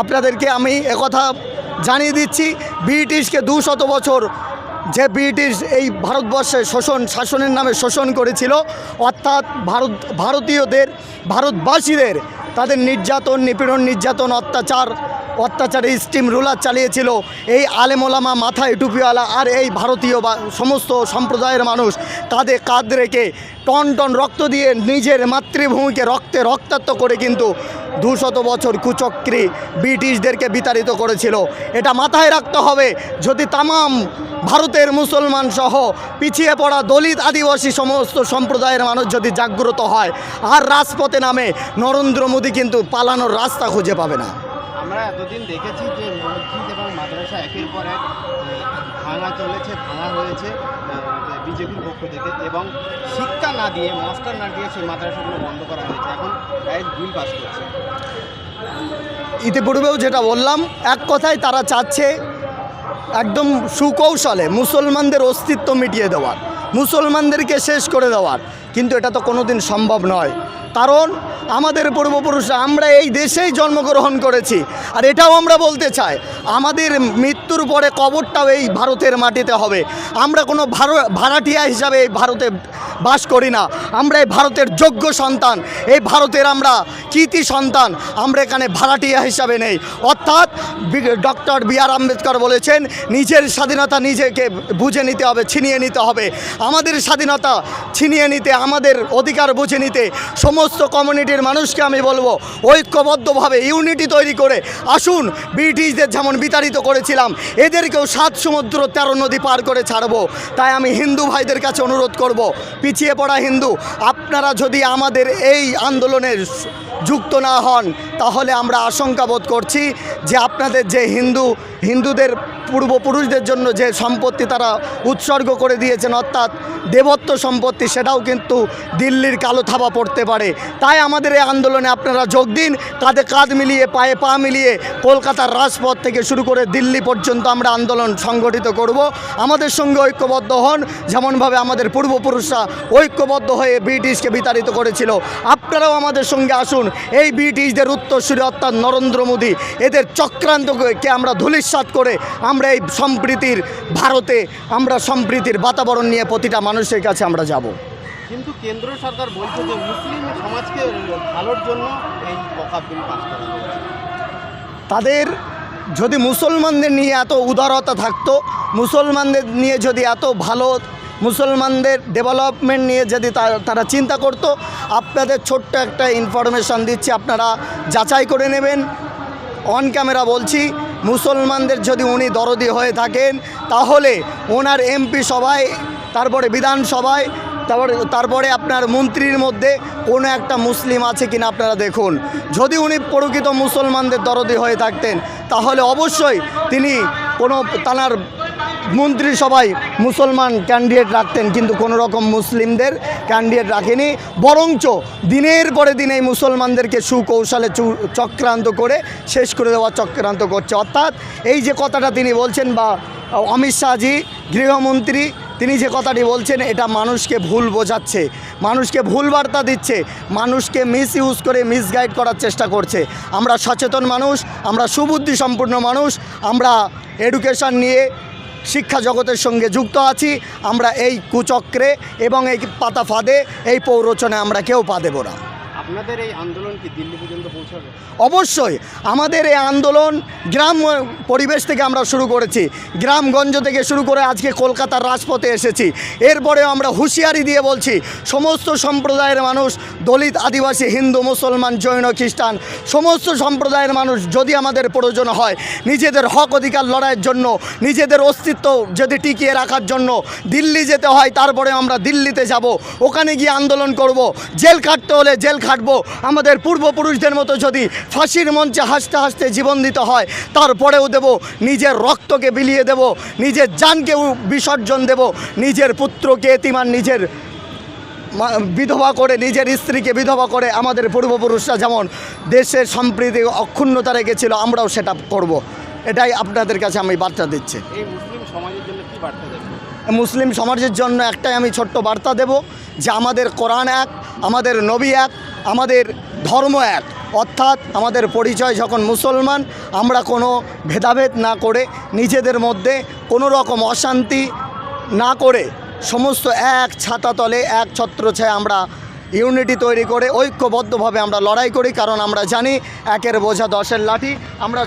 আপনাদেরকে আমি একথা জানিয়ে দিচ্ছি, ব্রিটিশকে দুশত বছর যে ব্রিটিশ এই ভারতবর্ষে শোষণ, শাসনের নামে শোষণ করেছিল, অর্থাৎ ভারত, ভারতীয়দের, ভারতবাসীদের, তাদের নির্যাতন, নিপীড়ন, নির্যাতন, অত্যাচার অত্যাচারে স্টিম রুলার চালিয়েছিল এই আলেমোলামা মাথায় টুপিওয়ালা আর এই ভারতীয় বা সমস্ত সম্প্রদায়ের মানুষ। তাদের কাঁধ রেখে টন টন রক্ত দিয়ে নিজের মাতৃভূমিকে রক্তে রক্তাক্ত করে কিন্তু দুশত বছর কুচক্রী ব্রিটিশদেরকে বিতাড়িত করেছিল। এটা মাথায় রাখতে হবে যদি তামাম ভারতের মুসলমান সহ পিছিয়ে পড়া দলিত আদিবাসী সমস্ত সম্প্রদায়ের মানুষ যদি জাগ্রত হয়, আর রাজপথে নামে নরেন্দ্র মোদী কিন্তু পালানোর রাস্তা খুঁজে পাবে না। আমরা এতদিন দেখেছি যে মসজিদ এবং মাদ্রাসা একের পর এক ভাঙা চলেছে, ভাঙা হয়েছে বিজেপির পক্ষ থেকে এবং শিক্ষা না দিয়ে, মাস্টার না দিয়ে সেই মাদ্রাসাগুলো বন্ধ করা হয়েছে। এখন ডাইরেক্ট বিল পাস করছে। ইতিপূর্বেও যেটা বললাম, এক কথায় তারা চাচ্ছে একদম সুকৌশলে মুসলমানদের অস্তিত্ব মিটিয়ে দেওয়ার, মুসলমানদেরকে শেষ করে দেওয়ার। কিন্তু এটা তো কোনোদিন সম্ভব নয়। কারণ আমাদের পূর্বপুরুষরা, আমরা এই দেশেই জন্মগ্রহণ করেছি। আর এটাও আমরা বলতে চাই, আমাদের মৃত্যুর পরে কবরটাও এই ভারতের মাটিতে হবে। আমরা কোনো ভাড়াটিয়া হিসাবে এই ভারতে বাস করি না। আমরা এই ভারতের যোগ্য সন্তান। এই ভারতের আমরা কৃতি সন্তান। আমরা এখানে ভাড়াটিয়া হিসাবে নেই। অর্থাৎ ডক্টর বি আর আম্বেদকর বলেছেন, নিজের স্বাধীনতা নিজেকে বুঝে নিতে হবে, ছিনিয়ে নিতে হবে। আমাদের স্বাধীনতা ছিনিয়ে নিতে আমাদের অধিকার বুঝে নিতে সমস্ত কমিউনিটির মানুষকে আমি বলব, ঐক্যবদ্ধভাবে ইউনিটি তৈরি করে আসুন, ব্রিটিশদের যেমন বিতাড়িত করেছিলাম, এদেরকেও সাত সমুদ্র তেরো নদী পার করে ছাড়বো। তাই আমি হিন্দু ভাইদের কাছে অনুরোধ করব, পিছিয়ে পড়া হিন্দু, আপনারা যদি আমাদের এই আন্দোলনের যুক্ত না হন, তাহলে আমরা আশঙ্কা বোধ করছি যে আপনাদের যে হিন্দু, হিন্দুদের পূর্বপুরুষদের জন্য যে সম্পত্তি তারা উৎসর্গ করে দিয়েছেন, অর্থাৎ দেবত্ব সম্পত্তি, সেটাও কিন্তু দিল্লির কালো থাবা পড়তে পারে। তাই আমাদের এই আন্দোলনে আপনারা যোগ দিন, কাঁধে কাঁধ মিলিয়ে, পায়ে পা মিলিয়ে কলকাতার রাজপথ থেকে শুরু করে দিল্লি পর্যন্ত আমরা আন্দোলন সংগঠিত করব। আমাদের সঙ্গে ঐক্যবদ্ধ হন, যেমনভাবে আমাদের পূর্বপুরুষরা ঐক্যবদ্ধ হয়ে ব্রিটিশকে বিতাড়িত করেছিল। আপনারাও আমাদের সঙ্গে আসুন, এই ব্রিটিশদের উত্তরসূরি, অর্থাৎ নরেন্দ্র মোদী, এদের চক্রান্তকে আমরা ধূলিসাৎ করে আমরা এই সম্প্রীতির ভারতে আমরা সম্প্রীতির বাতাবরণ নিয়ে প্রতিটা মানুষের কাছে আমরা যাব। কিন্তু কেন্দ্র সরকার বলছে যে মুসলিম সমাজকে ভালোর জন্য এই বিল পাস করা তাদের যদি মুসলমানদের নিয়ে এত উদারতা থাকতো মুসলমানদের নিয়ে যদি এত ভালো মুসলমানদের ডেভেলপমেন্ট নিয়ে যদি তারা চিন্তা করতো আপনাদের ছোট্ট একটা ইনফরমেশান দিচ্ছি আপনারা যাচাই করে নেবেন। অন ক্যামেরা বলছি মুসলমানদের যদি উনি দরদি হয়ে থাকেন, তাহলে ওনার এমপি সভায়, তারপরে বিধানসভায়, তারপরে তারপরে আপনার মন্ত্রীর মধ্যে কোনো একটা মুসলিম আছে কিনা আপনারা দেখুন। যদি উনি প্রকৃত মুসলমানদের দরদি হয়ে থাকতেন, তাহলে অবশ্যই তিনি কোনো তানার মন্ত্রিসভায় মুসলমান ক্যান্ডিডেট রাখতেন, কিন্তু কোনো রকম মুসলিমদের ক্যান্ডিডেট রাখেনি। বরঞ্চ দিনের পরে দিন এই মুসলমানদেরকে সুকৌশলে চক্রান্ত করে শেষ করে দেওয়া চক্রান্ত করছে। অর্থাৎ এই যে কথাটা তিনি বলছেন বা অমিত শাহজি, গৃহমন্ত্রী, তিনি যে কথাটি বলছেন, এটা মানুষকে ভুল বোঝাচ্ছে, মানুষকে ভুল বার্তা দিচ্ছে, মানুষকে মিস ইউজ করে মিসগাইড করার চেষ্টা করছে। আমরা সচেতন মানুষ, আমরা সুবুদ্ধি সম্পূর্ণ মানুষ, আমরা এডুকেশন নিয়ে শিক্ষা জগতের সঙ্গে যুক্ত আছি। আমরা এই কুচক্রে এবং এই পাতা ফাঁদে এই পৌরচনে আমরা কেউ পা দেব না। আপনাদের এই আন্দোলন কি দিল্লি পর্যন্ত পৌঁছাবে? অবশ্যই। আমাদের এই আন্দোলন গ্রাম পরিবেশ থেকে আমরা শুরু করেছি। গ্রামগঞ্জ থেকে শুরু করে আজকে কলকাতার রাজপথে এসেছি। এরপরেও আমরা হুঁশিয়ারি দিয়ে বলছি, সমস্ত সম্প্রদায়ের মানুষ, দলিত, আদিবাসী, হিন্দু, মুসলমান, জৈন, খ্রিস্টান, সমস্ত সম্প্রদায়ের মানুষ যদি আমাদের প্রয়োজন হয়, নিজেদের হক অধিকার লড়াইয়ের জন্য, নিজেদের অস্তিত্ব যদি টিকিয়ে রাখার জন্য দিল্লি যেতে হয় তারপরে আমরা দিল্লিতে যাব। ওখানে গিয়ে আন্দোলন করব। জেল খাটতে হলে জেল খাটবো আমাদের পূর্বপুরুষদের মতো যদি ফাঁসির মঞ্চে হাসতে হাসতে জীবন দিতে হয় তারপরেও দেব নিজের রক্তকে বিলিয়ে দেব নিজের জানকে বিসর্জন দেব নিজের পুত্রকে এতিমান নিজের বিধবা করে নিজের স্ত্রীকে বিধবা করে আমাদের পূর্বপুরুষরা যেমন দেশের সম্প্রীতি অক্ষুণ্ণতা রেখেছিল আমরাও সেটা করব। এটাই আপনাদের কাছে আমি বার্তা দিচ্ছি। মুসলিম সমাজের জন্য একটাই আমি ছোট্ট বার্তা দেব যে আমাদের কোরআন এক আমাদের নবী এক আমাদের ধর্ম এক। অর্থাৎ আমাদের পরিচয় যখন মুসলমান, আমরা কোনো ভেদাভেদ না করে নিজেদের মধ্যে কোনো রকম অশান্তি না করে সমস্ত এক ছাতা তলে, এক ছত্র ছত্রছায় আমরা ইউনিটি তৈরি করে ঐক্যবদ্ধভাবে আমরা লড়াই করি, কারণ আমরা জানি একের বোঝা দশের লাঠি। আমরা